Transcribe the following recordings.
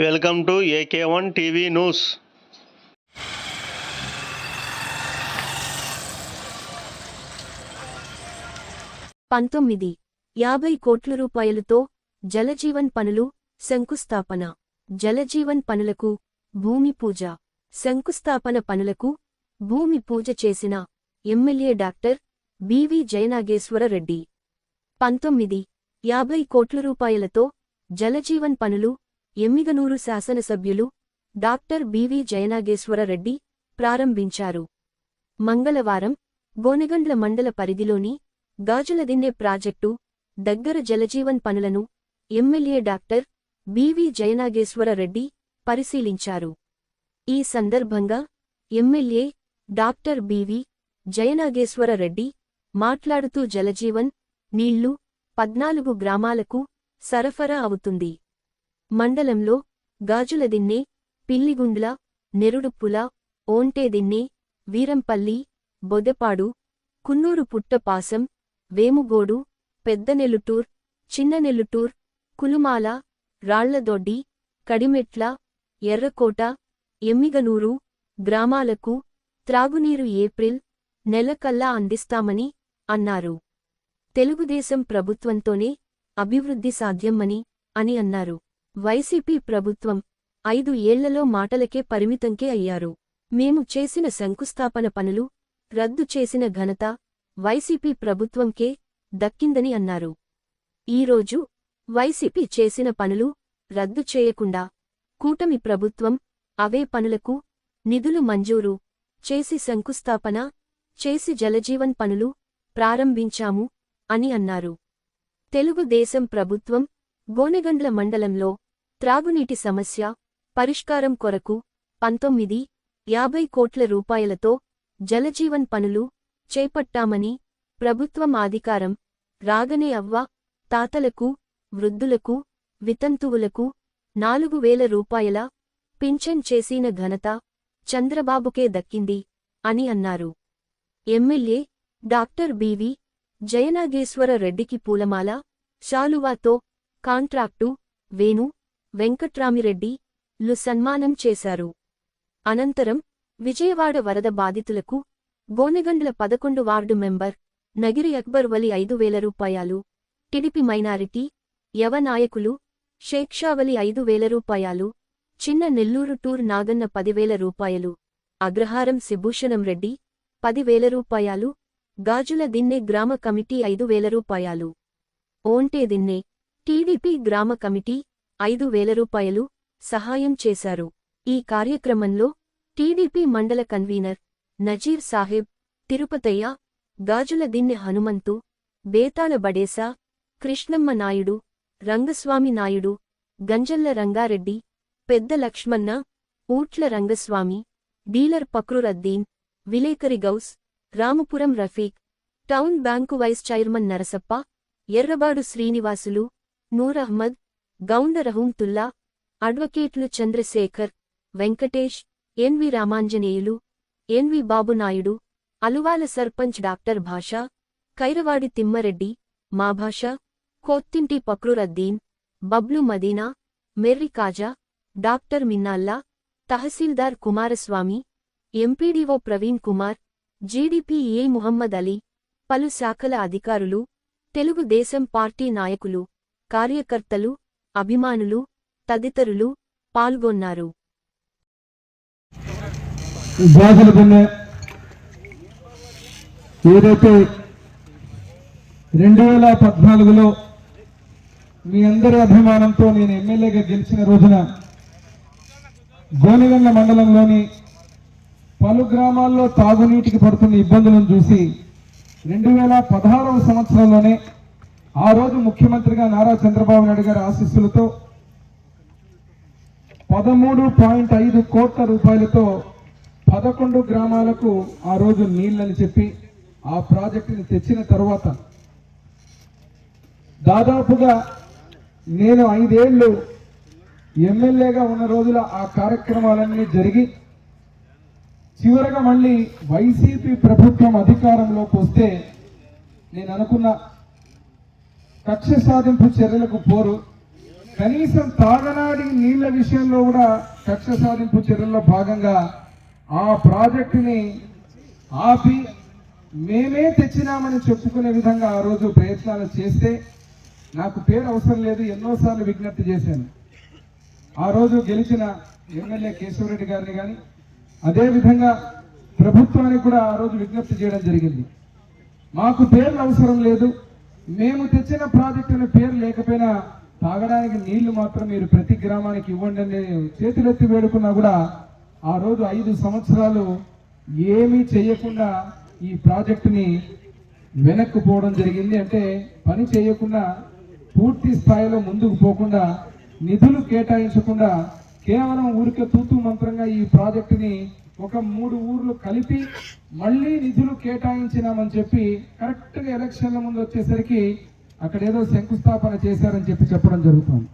Welcome to AK one TV news. పంతొమ్మిది యాభై కోట్ల రూపాయలతో జలజీవన్ పనులు శంకుస్థాపన. జలజీవన్ పనులకు భూమి పూజ శంకుస్థాపన పనులకు భూమి పూజ చేసిన ఎమ్మెల్యే డాక్టర్ బివి జయనాగేశ్వర రెడ్డి. పంతొమ్మిది యాభై కోట్ల రూపాయలతో జలజీవన్ పనులు ఎమ్మిగనూరు శాసనసభ్యులు డాక్టర్ బివి జయనాగేశ్వర రెడ్డి ప్రారంభించారు. మంగళవారం గోనెగండ్ల మండల పరిధిలోని గాజులదిన్నె ప్రాజెక్టు దగ్గర జలజీవన్ పనులను ఎమ్మెల్యే డాక్టర్ బివి జయనాగేశ్వర రెడ్డి పరిశీలించారు. ఈ సందర్భంగా ఎమ్మెల్యే డాక్టర్ బివి జయనాగేశ్వర రెడ్డి మాట్లాడుతూ జలజీవన్ నీళ్ళు పద్నాలుగు గ్రామాలకు సరఫరా అవుతుంది. మండలంలో గాజులదిన్నె పిల్లిగుండ్ల నెరుడుప్పుల ఓంటేదిన్నె వీరంపల్లి బొదెపాడు కున్నూరు పుట్టపాసం వేముగోడు పెద్దనెల్లుటూర్ చిన్ననెల్లుటూర్ కులుమాల రాళ్ళదొడ్డి కడిమెట్ల ఎర్రకోట ఎమ్మిగనూరు గ్రామాలకు త్రాగునీరు ఏప్రిల్ నెలకల్లా అందిస్తామని అన్నారు. తెలుగుదేశం ప్రభుత్వంతోనే అభివృద్ధి సాధ్యమని అని అన్నారు. వైసీపీ ప్రభుత్వం ఐదు ఏళ్ళలో మాటలకే పరిమితంకే అయ్యారు. మేము చేసిన శంకుస్థాపన పనులు రద్దు చేసిన ఘనత వైసీపీ ప్రభుత్వంకే దక్కిందని అన్నారు. ఈరోజు వైసీపీ చేసిన పనులు రద్దు చేయకుండా కూటమి ప్రభుత్వం అవే పనులకు నిధులు మంజూరు చేసి శంకుస్థాపన చేసి జలజీవన్ పనులు ప్రారంభించాము అని అన్నారు. తెలుగుదేశం ప్రభుత్వం గోనెగండ్ల మండలంలో త్రాగునీటి సమస్య పరిష్కారం కొరకు పంతొమ్మిది యాభై కోట్ల రూపాయలతో జలజీవన్ పనులు చేపట్టామని ప్రభుత్వం అధికారం రాగనే అవ్వ తాతలకు వృద్ధులకు వితంతువులకు నాలుగు వేల రూపాయల పింఛన్ చేసిన ఘనత చంద్రబాబుకే దక్కింది అని అన్నారు. ఎమ్మెల్యే డాక్టర్ బివి జయనాగేశ్వర రెడ్డికి పూలమాల శాలువాతో కాంట్రాక్టు వేణు వెంకట్రామిరెడ్డి లు సన్మానం చేశారు. అనంతరం విజయవాడ వరద బాధితులకు గోనెగండ్ల పదకొండు వార్డు మెంబర్ నగిరి అక్బర్ వలి ఐదు వేల రూపాయలు టిడిపి మైనారిటీ యవ నాయకులు షేక్షావలి ఐదు వేల రూపాయలు చిన్న నెల్లూరు టూర్ నాగన్న పదివేల రూపాయలు అగ్రహారం శిభూషణం రెడ్డి పదివేల రూపాయలు గాజుల దిన్నె గ్రామ కమిటీ ఐదు వేల రూపాయలు. ఓంటే దిన్నె టీడీపీ గ్రామ కమిటీ ఐదు వేల రూపాయలు సహాయం చేశారు. ఈ కార్యక్రమంలో టీడీపీ మండల కన్వీనర్ నజీర్ సాహెబ్ తిరుపతయ్య గాజుల దిన్నె హనుమంతు బేతాళ బడేసా కృష్ణమ్మ నాయుడు రంగస్వామి నాయుడు గంజల్ల రంగారెడ్డి పెద్ద లక్ష్మణ ఊట్ల రంగస్వామి డీలర్ పక్రురద్దీన్ విలేకరి Ghouse Ramapuram Rafiq town bank vice chairman Narasappa Errabadu Srinivasulu Noor Ahmed Gounda Rahumtulla అడ్వకేట్లు Chandrasekhar Venkatesh N V Ramanjaneyulu N V Babu Naidu Aluvala sarpanch doctor భాష కైరవాడి తిమ్మరెడ్డి మా భాష కోత్తింటి పక్రురద్దీన్ బబ్లు మదీనా మెర్రి కాజా డాక్టర్ మిన్నాల్లా తహసీల్దార్ కుమారస్వామి ఎంపీడీఓ ప్రవీణ్ కుమార్ జీడీపీఏ ఏ ముహమ్మద్ అలీ పలు శాఖల అధికారులు తెలుగుదేశం పార్టీ నాయకులు కార్యకర్తలు అభిమానులు తదితరులు పాల్గొన్నారు. ఏదైతే రెండు వేల పద్నాలుగులో మీ అందరి అభిమానంతో నేను ఎమ్మెల్యేగా గెలిచిన రోజున గోనెగండ్ల మండలంలోని పలు గ్రామాల్లో తాగునీటికి పడుతున్న ఇబ్బందులను చూసి రెండు వేల పదహారవ సంవత్సరంలోనే ఆ రోజు ముఖ్యమంత్రిగా నారా చంద్రబాబు నాయుడు గారి ఆశీస్సులతో పదమూడు పాయింట్ ఐదు కోట్ల రూపాయలతో పదకొండు గ్రామాలకు ఆ రోజు నీళ్ళని చెప్పి ఆ ప్రాజెక్టుని తెచ్చిన తర్వాత దాదాపుగా నేను ఐదేళ్ళు ఎమ్మెల్యేగా ఉన్న రోజుల ఆ కార్యక్రమాలన్నీ జరిగి చివరగా మళ్ళీ వైసీపీ ప్రభుత్వం అధికారంలోకి వస్తే నేను అనుకున్న కక్ష సాధింపు చర్యలకు పోరు. కనీసం తాగనాడి నీళ్ళ విషయంలో కూడా కక్ష సాధింపు చర్యల్లో భాగంగా ఆ ప్రాజెక్టుని ఆపి మేమే తెచ్చినామని చెప్పుకునే విధంగా ఆ రోజు ప్రయత్నాలు చేస్తే నాకు పేరు అవసరం లేదు ఎన్నోసార్లు విజ్ఞప్తి చేశాను. ఆ రోజు గెలిచిన ఎమ్మెల్యే కేశవరెడ్డి గారిని కానీ అదేవిధంగా ప్రభుత్వానికి కూడా ఆ రోజు విజ్ఞప్తి చేయడం జరిగింది. మాకు పేర్లు అవసరం లేదు మేము తెచ్చిన ప్రాజెక్టుల పేరు లేకపోయినా తాగడానికి నీళ్ళు మాత్రం మీరు ప్రతి గ్రామానికి ఇవ్వండి అని చేతులెత్తి వేడుకున్నా కూడా ఆ రోజు ఐదు సంవత్సరాలు ఏమీ చేయకుండా ఈ ప్రాజెక్టుని వెనక్కు పోవడం జరిగింది. అంటే పని చేయకుండా పూర్తి స్థాయిలో ముందుకు పోకుండా నిధులు కేటాయించకుండా కేవలం ఊరికే తూతు మంత్రంగా ఈ ప్రాజెక్టుని ఒక మూడు ఊర్లు కలిపి మళ్ళీ నిధులు కేటాయించినామని చెప్పి కరెక్ట్గా ఎలక్షన్ల ముందు వచ్చేసరికి అక్కడ ఏదో శంకుస్థాపన చేశారని చెప్పి చెప్పడం జరుగుతుంది.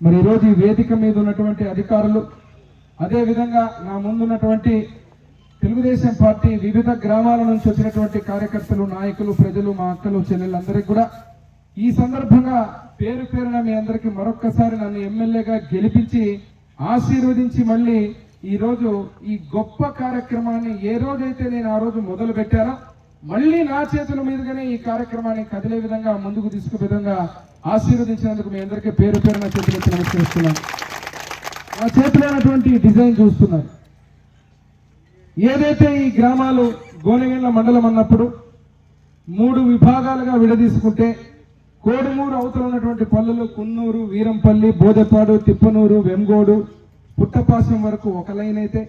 మరి ఈరోజు ఈ వేదిక మీద ఉన్నటువంటి అధికారులు అదేవిధంగా నా ముందున్నటువంటి తెలుగుదేశం పార్టీ వివిధ గ్రామాల నుంచి వచ్చినటువంటి కార్యకర్తలు నాయకులు ప్రజలు మా అక్కలు చెల్లెళ్ళందరికీ కూడా ఈ సందర్భంగా పేరు పేరున మీ అందరికీ మరొక్కసారి నన్ను ఎమ్మెల్యేగా గెలిపించి ఆశీర్వదించి మళ్ళీ ఈరోజు ఈ గొప్ప కార్యక్రమాన్ని ఏ రోజైతే నేను ఆ రోజు మొదలు పెట్టానో మళ్ళీ నా చేతుల మీదుగానే ఈ కార్యక్రమాన్ని కదిలే విధంగా ముందుకు తీసుకు విధంగా ఆశీర్వదించినందుకు మీ అందరికీ పేరు పేరున చేతులు ఎత్తి నమస్కరిస్తున్నాను. నా చేతిలో ఉన్నటువంటి డిజైన్ చూస్తున్నారు. ఏదైతే ఈ గ్రామాలు గోనెగండ్ల మండలం అన్నప్పుడు మూడు విభాగాలుగా విడదీసుకుంటే కోడుమూరు అవతల ఉన్నటువంటి పల్లెలు కున్నూరు వీరంపల్లి బోదెపాడు తిప్పనూరు వెంగోడు పుట్టపాసం వరకు ఒక లైన్ అయితే.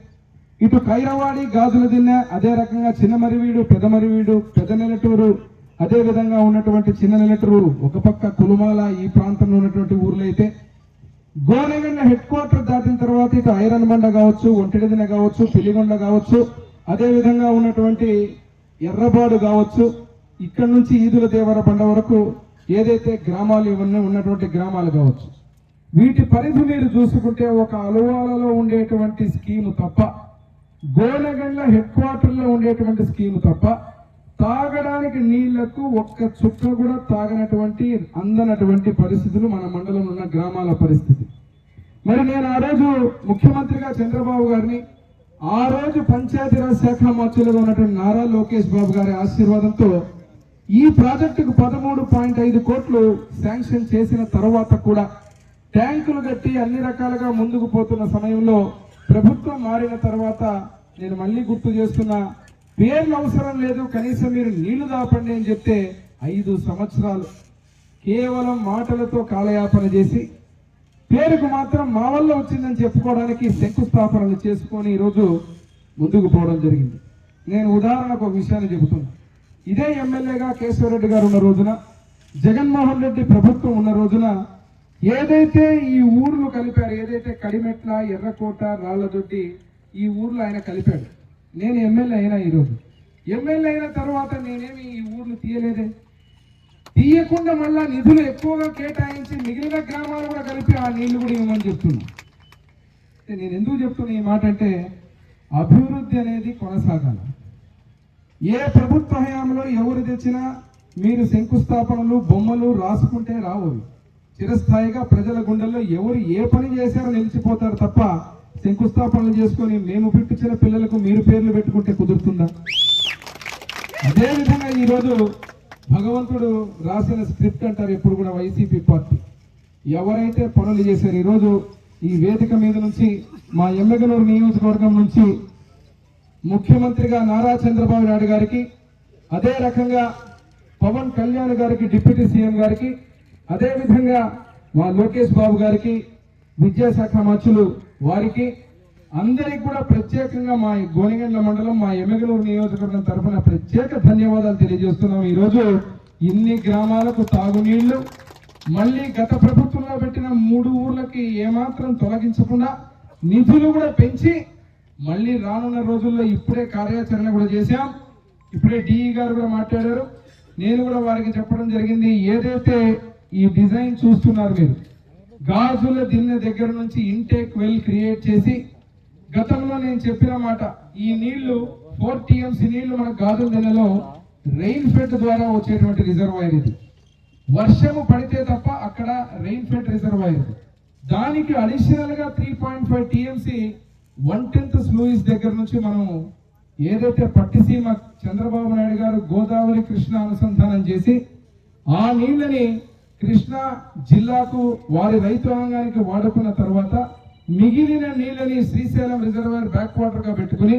ఇటు కైరవాడి గాజుల దిన్నె అదే రకంగా చిన్న మరివీడు పెద్ద మరివీడు పెద్ద నెలటూరు అదే విధంగా ఉన్నటువంటి చిన్న నెలటూరు ఒక పక్క కులుమాల ఈ ప్రాంతంలో ఉన్నటువంటి ఊర్లు అయితే. గోనెగండ హెడ్ క్వార్టర్ దాటిన తర్వాత ఇటు ఐరన్ బండ కావచ్చు ఒంటిడిదిన కావచ్చు పిలిగొండ కావచ్చు అదే విధంగా ఉన్నటువంటి ఎర్రబాడు కావచ్చు. ఇక్కడ నుంచి ఈదుల దేవర బండ వరకు ఏదైతే గ్రామాలు ఇవన్నీ ఉన్నటువంటి గ్రామాలు కావచ్చు. వీటి పరిధి మీరు చూసుకుంటే ఒక అలువాలలో ఉండేటువంటి స్కీము తప్ప గోనగండ్ల హెడ్ క్వార్టర్లో ఉండేటువంటి స్కీము తప్ప తాగడానికి నీళ్ళకు ఒక్క చుక్క కూడా తాగనటువంటి అందనటువంటి పరిస్థితులు మన మండలంలో ఉన్న గ్రామాల పరిస్థితి. మరి నేను ఆ రోజు ముఖ్యమంత్రిగా చంద్రబాబు గారిని ఆ రోజు పంచాయతీరాజ్ శాఖ మంత్రులుగా ఉన్నటువంటి నారా లోకేష్ బాబు గారి ఆశీర్వాదంతో ఈ ప్రాజెక్టుకు పదమూడు పాయింట్ ఐదు కోట్లు శాంక్షన్ చేసిన తర్వాత కూడా ట్యాంకులు కట్టి అన్ని రకాలుగా ముందుకు పోతున్న సమయంలో ప్రభుత్వం మారిన తర్వాత నేను మళ్ళీ గుర్తు చేస్తున్నా పేర్లు అవసరం లేదు కనీసం మీరు నీళ్ళు దాపండి అని చెప్తే ఐదు సంవత్సరాలు. కేవలం మాటలతో కాలయాపన చేసి పేరుకు మాత్రం మా వల్ల వచ్చిందని చెప్పుకోవడానికి శంకుస్థాపనలు చేసుకొని ఈరోజు ముందుకు పోవడం జరిగింది. నేను ఉదాహరణకు ఒక విషయాన్ని చెబుతున్నా. ఇదే ఎమ్మెల్యేగా కేశవరెడ్డి గారు ఉన్న రోజున జగన్మోహన్ రెడ్డి ప్రభుత్వం ఉన్న రోజున ఏదైతే ఈ ఊర్లు కలిపారు ఏదైతే కడిమెట్ల ఎర్రకోట రాళ్ళదొడ్డి ఈ ఊర్లో ఆయన కలిపాడు. నేను ఎమ్మెల్యే అయినా ఈరోజు. ఎమ్మెల్యే అయిన తర్వాత నేనేమి ఈ ఊర్లు తీయలేదే? తీయకుండా మళ్ళా నిధులు ఎక్కువగా కేటాయించి మిగిలిన గ్రామాలు కూడా కలిపి ఆ నీళ్ళు కూడా ఇవ్వమని చెప్తున్నా. నేను ఎందుకు చెప్తున్నా ఈ మాట అంటే అభివృద్ధి అనేది కొనసాగాలి. ఏ ప్రభుత్వ హయాంలో ఎవరు తెచ్చినా మీరు శంకుస్థాపనలు బొమ్మలు రాసుకుంటే రావు చిరస్థాయిగా ప్రజల గుండెల్లో ఎవరు ఏ పని చేశారో నిలిచిపోతారు తప్ప శంకుస్థాపనలు చేసుకొని మేము పెట్టించిన పిల్లలకు మీరు పేర్లు పెట్టుకుంటే కుదురుతుందా? అదే విధంగా ఈరోజు భగవంతుడు రాసిన స్క్రిప్ట్ అంటారు ఎప్పుడు కూడా వైసీపీ పార్టీ. ఎవరైతే పనులు చేశారు ఈరోజు ఈ వేదిక మీద నుంచి మా ఎమ్మెగనూరు నియోజకవర్గం నుంచి ముఖ్యమంత్రిగా నారా చంద్రబాబు నాయుడు గారికి అదే రకంగా పవన్ కళ్యాణ్ గారికి డిప్యూటీ సీఎం గారికి అదేవిధంగా మా లోకేష్ బాబు గారికి విద్యాశాఖ మంత్రులు వారికి అందరికి కూడా ప్రత్యేకంగా మా గోనిగండ్ల మండలం మా ఎమ్మెగలూరు నియోజకవర్గం తరఫున ప్రత్యేక ధన్యవాదాలు తెలియజేస్తున్నాం. ఈరోజు ఇన్ని గ్రామాలకు తాగునీళ్ళు మళ్ళీ గత ప్రభుత్వంలో పెట్టిన మూడు ఊర్లకి ఏమాత్రం తొలగించకుండా నిధులు కూడా పెంచి మళ్ళీ రానున్న రోజుల్లో ఇప్పుడే కార్యాచరణ కూడా చేశాం. ఇప్పుడే డిఈ గారు కూడా మాట్లాడారు. నేను కూడా వారికి చెప్పడం జరిగింది. ఏదైతే ఈ డిజైన్ చూస్తున్నారు మీరు. గాజుల దిన్నె దగ్గర నుంచి ఇంటేక్ వెల్ క్రియేట్ చేసి గతంలో నేను చెప్పిన మాట ఈ నీళ్ళు ఫోర్ టీఎంసీ నీళ్ళు మన గాజుల దిన్నెలో రెయిన్ ఫెడ్ ద్వారా వచ్చేటువంటి రిజర్వాయర్ ఇది. వర్షము పడితే తప్ప అక్కడ రెయిన్ ఫెడ్ రిజర్వాయర్ ఇది. దానికి అడిషనల్గా three point five TMC one tenth sluice దగ్గర నుంచి మనం ఏదైతే పట్టిసీమ చంద్రబాబు నాయుడు గారు గోదావరి కృష్ణ అనుసంధానం చేసి ఆ నీళ్ళని కృష్ణా జిల్లాకు వారి రైతాంగానికి వాడుకున్న తర్వాత మిగిలిన నీళ్ళని శ్రీశైలం రిజర్వాయర్ బ్యాక్ వాటర్గా పెట్టుకుని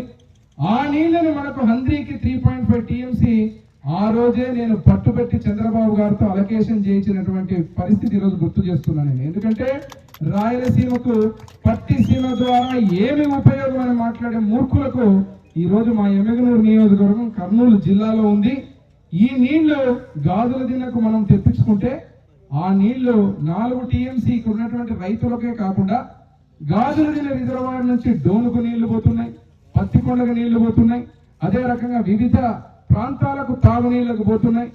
ఆ నీళ్ళని మనకు హంద్రీకి త్రీ పాయింట్ ఫైవ్ టీఎంసీ ఆ రోజే నేను పట్టుబెట్టి చంద్రబాబు గారితో అలొకేషన్ చేయించినటువంటి పరిస్థితి ఈరోజు గుర్తు చేస్తున్నాను నేను. ఎందుకంటే రాయలసీమకు పట్టిసీమ ద్వారా ఏమి ఉపయోగం అని మాట్లాడే మూర్ఖులకు ఈరోజు మా ఎమ్మెగనూరు నియోజకవర్గం కర్నూలు జిల్లాలో ఉంది. ఈ నీళ్ళు గాజుల దినకు మనం తెప్పించుకుంటే ఆ నీళ్ళు నాలుగు టీఎంసీకి ఉన్నటువంటి రైతులకే కాకుండా గాజుల దిన రిజర్వాయర్ నుంచి డోనుకు నీళ్ళు పోతున్నాయి పత్తికొండకు నీళ్ళు పోతున్నాయి అదే రకంగా వివిధ ప్రాంతాలకు తాగునీళ్ళకు పోతున్నాయి.